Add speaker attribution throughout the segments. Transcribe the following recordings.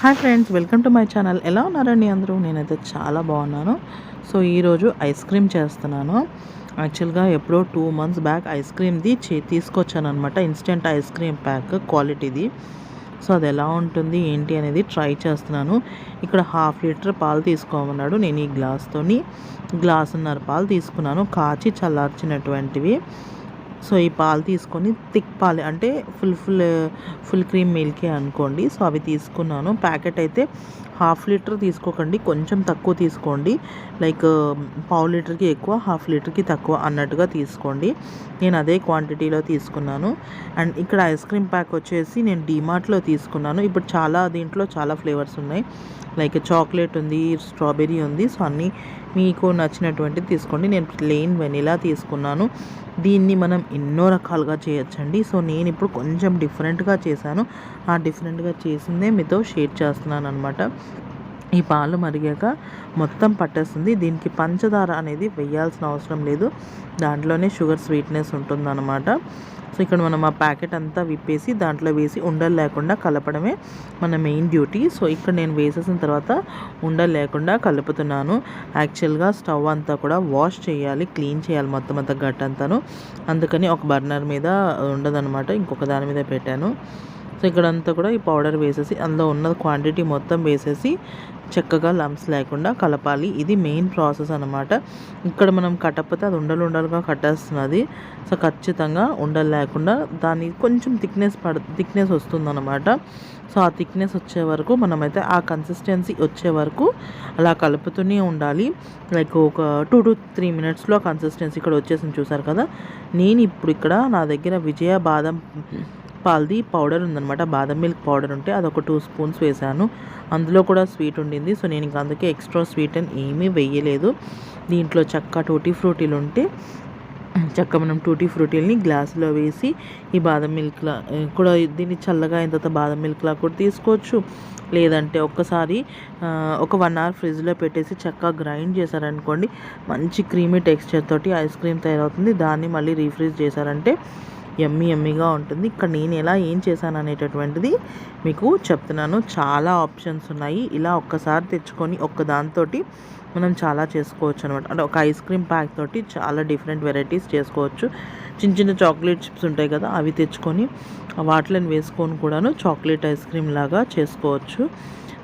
Speaker 1: Hi friends welcome to my channel ఎలా ఉన్నారండి అందరూ? నేనైతే చాలా బాగున్నాను. సో ఈరోజు ఐస్ క్రీమ్ చేస్తున్నాను. యాక్చువల్గా ఎప్పుడో టూ మంత్స్ బ్యాక్ ఐస్ క్రీమ్ది చే తీసుకొచ్చాను అనమాట ఇన్స్టెంట్ ఐస్ క్రీమ్ ప్యాక్ క్వాలిటీది. సో అది ఎలా ఉంటుంది ఏంటి అనేది ట్రై చేస్తున్నాను. ఇక్కడ హాఫ్ లీటర్ పాలు తీసుకోమన్నాడు. నేను ఈ గ్లాస్తోని గ్లాసున్నర పాలు తీసుకున్నాను. కాచి చల్లార్చినటువంటివి. సో ఈ పాలు తీసుకొని థిక్ పాలు అంటే ఫుల్ ఫుల్ ఫుల్ క్రీమ్ మిల్కే అనుకోండి. సో అవి తీసుకున్నాను. ప్యాకెట్ అయితే హాఫ్ లీటర్ తీసుకోకండి. కొంచెం తక్కువ తీసుకోండి. లైక్ పావు లీటర్కి ఎక్కువ హాఫ్ లీటర్కి తక్కువ అన్నట్టుగా తీసుకోండి. నేను అదే క్వాంటిటీలో తీసుకున్నాను. అండ్ ఇక్కడ ఐస్ క్రీమ్ ప్యాక్ వచ్చేసి నేను డీమార్ట్లో తీసుకున్నాను. ఇప్పుడు చాలా దీంట్లో చాలా ఫ్లేవర్స్ ఉన్నాయి. లైక్ చాక్లెట్ ఉంది స్ట్రాబెరీ ఉంది. సో అన్నీ మీకు నచ్చినటువంటి తీసుకోండి. నేను ప్లెయిన్ వెనిలా తీసుకున్నాను. దీన్ని మనం ఎన్నో రకాలుగా చేయొచ్చండి. సో నేను ఇప్పుడు కొంచెం డిఫరెంట్గా చేశాను. ఆ డిఫరెంట్గా చేసిందే మీతో షేర్ చేస్తున్నాను అనమాట ఈ పాలు మరిగాక మొత్తం పట్టేస్తుంది. దీనికి పంచదార అనేది వేయాల్సిన అవసరం లేదు. దాంట్లోనే షుగర్ స్వీట్నెస్ ఉంటుందన్నమాట. సో ఇక్కడ మనం ఆ ప్యాకెట్ అంతా విప్పేసి దాంట్లో వేసి ఉండలు లేకుండా కలపడమే మన మెయిన్ డ్యూటీ సో ఇక్కడ నేను వేసేసిన తర్వాత ఉండలు లేకుండా కలుపుతున్నాను. యాక్చువల్గా స్టవ్ అంతా కూడా వాష్ చేయాలి క్లీన్ చేయాలి మొత్తం అంతా గట్టంతాను అందుకని ఒక బర్నర్ మీద ఉండదనమాట ఇంకొక దాని మీద పెట్టాను. సో ఇక్కడంతా కూడా ఈ పౌడర్ వేసేసి అందులో ఉన్న క్వాంటిటీ మొత్తం వేసేసి చక్కగా లంప్స్ లేకుండా కలపాలి. ఇది మెయిన్ ప్రాసెస్ అనమాట ఇక్కడ మనం కట్టకపోతే అది ఉండలు ఉండలుగా కట్టేస్తున్నది. సో ఖచ్చితంగా ఉండలు లేకుండా దాని కొంచెం థిక్నెస్ పడ థిక్నెస్ వస్తుందన్నమాట. సో ఆ థిక్నెస్ వచ్చే వరకు మనమైతే ఆ కన్సిస్టెన్సీ వచ్చే వరకు అలా కలుపుతూనే ఉండాలి. లైక్ ఒక టూ టు త్రీ మినిట్స్లో కన్సిస్టెన్సీ ఇక్కడ వచ్చేసింది చూసారు కదా? నేను ఇప్పుడు ఇక్కడ నా దగ్గర విజయ బాదం పాల్ది పౌడర్ ఉందనమాట బాదం మిల్క్ పౌడర్ ఉంటే అదొక టూ స్పూన్స్ వేసాను. అందులో కూడా స్వీట్ ఉండింది. సో నేను ఇంకా అందుకే ఎక్స్ట్రా స్వీట్ అని ఏమీ వేయలేదు. దీంట్లో చక్క టూటీ ఫ్రూటీలు ఉంటే చక్క మనం టూటీ ఫ్రూటీల్ని గ్లాసులో వేసి ఈ బాదం మిల్క్లా కూడా దీన్ని చల్లగా అయిన తర్వాత బాదం మిల్క్లా కూడా తీసుకోవచ్చు. లేదంటే ఒక్కసారి ఒక వన్ అవర్ ఫ్రిడ్జ్లో పెట్టేసి చక్కగా గ్రైండ్ చేశారనుకోండి మంచి క్రీమీ టెక్స్చర్ తోటి ఐస్ క్రీమ్ తయారవుతుంది. దాన్ని మళ్ళీ రీఫ్రీజ్ చేశారంటే ఎమ్మి ఎమ్మిగా ఉంటుంది. ఇక్కడ నేను ఎలా ఏం చేశాను అనేటటువంటిది మీకు చెప్తున్నాను. చాలా ఆప్షన్స్ ఉన్నాయి. ఇలా ఒక్కసారి తెచ్చుకొని ఒక్క దాంతో మనం చాలా చేసుకోవచ్చు అనమాట అంటే ఒక ఐస్ క్రీమ్ ప్యాక్ తోటి చాలా డిఫరెంట్ వెరైటీస్ చేసుకోవచ్చు. చిన్న చిన్న చాక్లెట్ చిప్స్ ఉంటాయి కదా అవి తెచ్చుకొని వాటిలను వేసుకొని కూడాను చాక్లెట్ ఐస్ క్రీమ్ లాగా చేసుకోవచ్చు.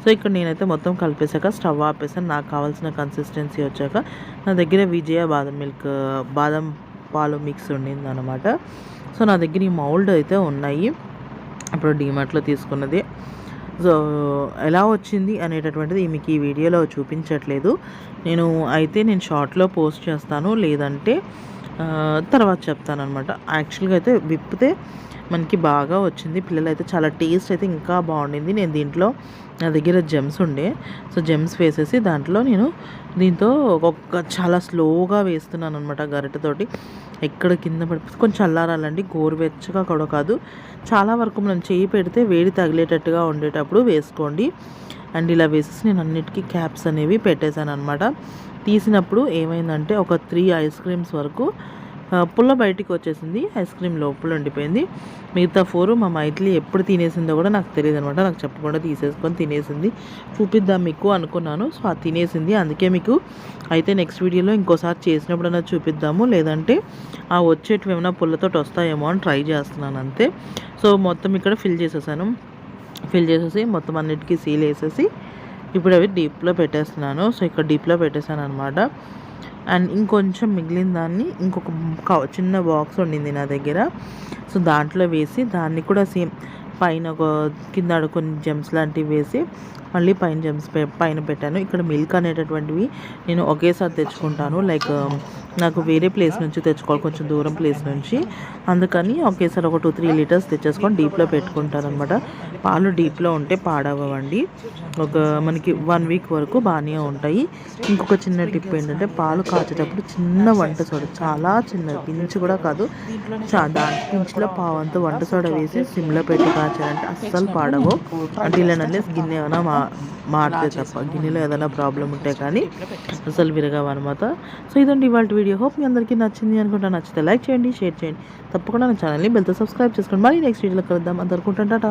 Speaker 1: సో ఇక్కడ నేనైతే మొత్తం కలిపేశాక స్టవ్ ఆపేసాను నాకు కావాల్సిన కన్సిస్టెన్సీ వచ్చాక నా దగ్గర విజయ బాదం మిల్క్ బాదం పాలు మిక్స్ ఉండింది అనమాట సో నా దగ్గర ఈ మౌల్డ్ అయితే ఉన్నాయి. ఇప్పుడు డీమార్ట్లో తీసుకున్నది. సో ఎలా వచ్చింది అనేటటువంటిది మీకు ఈ వీడియోలో చూపించట్లేదు. నేను అయితే నేను షార్ట్లో పోస్ట్ చేస్తాను. లేదంటే తర్వాత చెప్తాను అనమాట యాక్చువల్గా అయితే విప్పితే మనకి బాగా వచ్చింది. పిల్లలు అయితే చాలా టేస్ట్ అయితే ఇంకా బాగుండింది. నేను దీంట్లో నా దగ్గర జెమ్స్ ఉండే. సో జెమ్స్ వేసేసి దాంట్లో నేను దీంతో ఒక్కొక్క చాలా స్లోగా వేస్తున్నాను అనమాట గరిటెతోటి ఎక్కడ కింద పడిపోతే కొంచెం చల్లారాలండి. గోరువెచ్చగా కూడా కాదు. చాలా వరకు మనం చేయి పెడితే వేడి తగిలేటట్టుగా ఉండేటప్పుడు వేసుకోండి. అండ్ ఇలా వేసేసి నేను అన్నిటికీ క్యాప్స్ అనేవి పెట్టేశాను అనమాట తీసినప్పుడు ఏమైందంటే ఒక త్రీ ఐస్ క్రీమ్స్ వరకు పుల్ల బయటికి వచ్చేసింది. ఐస్ క్రీమ్ లోపల ఉండిపోయింది. మిగతా ఫోర్ మా మైత్లీ ఎప్పుడు తినేసిందో కూడా నాకు తెలియదు అనమాట నాకు చెప్పకుండా తీసేసుకొని తినేసింది. చూపిద్దాం మీకు అనుకున్నాను. సో అది తినేసింది. అందుకే మీకు అయితే నెక్స్ట్ వీడియోలో ఇంకోసారి చేసినప్పుడైనా చూపిద్దాము. లేదంటే ఆ వచ్చేటివి ఏమైనా పుల్లతోటి వస్తాయేమో అని ట్రై చేస్తున్నాను అంతే. సో మొత్తం ఇక్కడ ఫిల్ చేసేసాను. ఫిల్ చేసేసి మొత్తం అన్నిటికీ సీల్ వేసేసి ఇప్పుడు అవి డీప్లో పెట్టేస్తున్నాను. సో ఇక్కడ డీప్లో పెట్టేశాను అనమాట అండ్ ఇంకొంచెం మిగిలిన దాన్ని ఇంకొక చిన్న బాక్స్ ఉండింది నా దగ్గర. సో దాంట్లో వేసి దాన్ని కూడా సేమ్ పైన ఒక కింద కొన్ని జెమ్స్ లాంటివి వేసి మళ్ళీ పైన జెమ్స్ పైన పెట్టాను. ఇక్కడ మిల్క్ అనేటటువంటివి నేను ఒకేసారి తెచ్చుకుంటాను. లైక్ నాకు వేరే ప్లేస్ నుంచి తెచ్చుకోవాలి కొంచెం దూరం ప్లేస్ నుంచి. అందుకని ఒకేసారి ఒక టూ త్రీ లీటర్స్ తెచ్చేసుకొని డీప్లో పెట్టుకుంటాను అనమాట పాలు డీప్లో ఉంటే పాడవ్వండి. ఒక మనకి వన్ వీక్ వరకు బాగానే ఉంటాయి. ఇంకొక చిన్న టిప్ ఏంటంటే పాలు కాచేటప్పుడు చిన్న వంట సోడ చాలా చిన్నది పించి కూడా కాదు. చా దాని పించిలో పావంతా వంట సోడ వేసి సిమ్లో పెట్టి కాచారంటే అస్సలు పాడవు. అంటే ఇలా గిన్నె ఏమైనా మా మారితే తప్ప గిన్నెలో ఏదైనా ప్రాబ్లం ఉంటే కానీ అసలు విరగవు అనమాట సో ఇదండి ఇవాళ వీడియో హోప్ మీ అందరికీ నచ్చింది అనుకుంటా. నచ్చితే లైక్ చేయండి షేర్ చేయండి. తప్పకుండా నా ఛానల్ని బెల్తో సబ్స్క్రైబ్ చేసుకోండి. మరి నెక్స్ట్ వీడియోలో కలుద్దాం. అందరుకుంటాం టాటా.